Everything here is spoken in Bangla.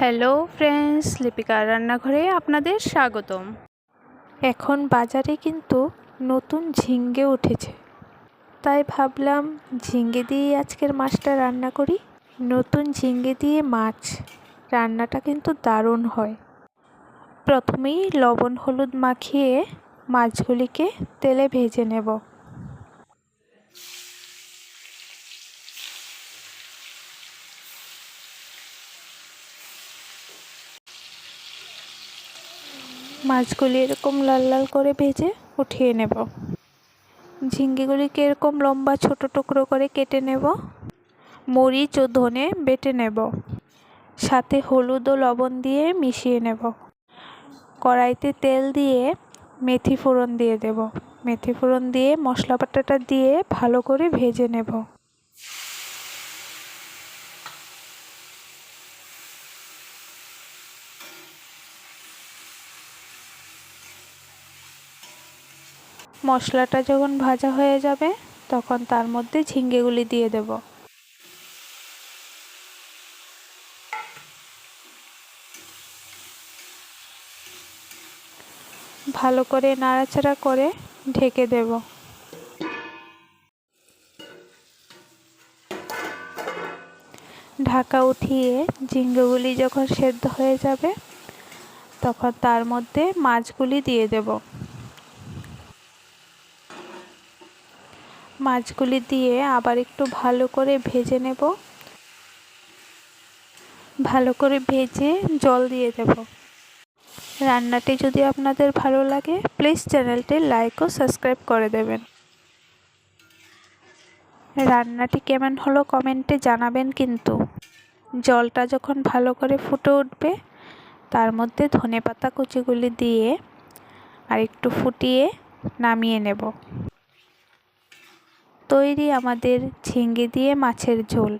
হ্যালো ফ্রেন্ডস লিপিকার রান্নাঘরে আপনাদের স্বাগতম। এখন বাজারে কিন্তু নতুন ঝিঙ্গে উঠেছে। তাই ভাবলাম ঝিঙ্গে দিয়েই আজকের মাছটা রান্না করি। নতুন ঝিঙ্গে দিয়ে মাছ, রান্নাটা কিন্তু দারুণ হয়। প্রথমেই লবণ হলুদ মাখিয়ে মাছগুলিকে তেলে ভেজে নেব। মাছগুলি এরকম লাল লাল করে ভেজে উঠিয়ে নেব। ঝিঙ্গিগুলিকে এরকম লম্বা ছোট টুকরো করে কেটে নেব। মরিচ ও ধনে বেটে নেব। সাথে হলুদ ও লবণ দিয়ে মিশিয়ে নেব। কড়াইতে তেল দিয়ে মেথি ফোড়ন দিয়ে দেব। মেথি ফোড়ন দিয়ে মশলা বাটাটা দিয়ে ভালো করে ভেজে নেব। মশলাটা যখন ভাজা হয়ে যাবে, তখন তার মধ্যে ঝিঙ্গেগুলি দিয়ে দেব। ভালো করে নাড়াচাড়া করে ঢেকে দেব। ঢাকা উঠিয়ে ঝিঙ্গেগুলি যখন সেদ্ধ হয়ে যাবে, তখন তার মধ্যে মাছগুলি দিয়ে দেব। মাছগুলি দিয়ে আবার একটু ভালো করে ভেজে নেব। ভালো করে ভেজে জল দিয়ে দেব। রান্নাটি যদি আপনাদের ভালো লাগে প্লিজ চ্যানেলটি লাইক ও সাবস্ক্রাইব করে দেবেন। রান্নাটি কেমন হলো কমেন্টে জানাবেন কিন্তু। জলটা যখন ভালো করে ফুটে উঠবে, তার মধ্যে ধনে পাতা কুচিগুলি দিয়ে আর একটু ফুটিয়ে নামিয়ে নেব। তৈরি আমাদের ঝিঙে দিয়ে মাছের ঝোল।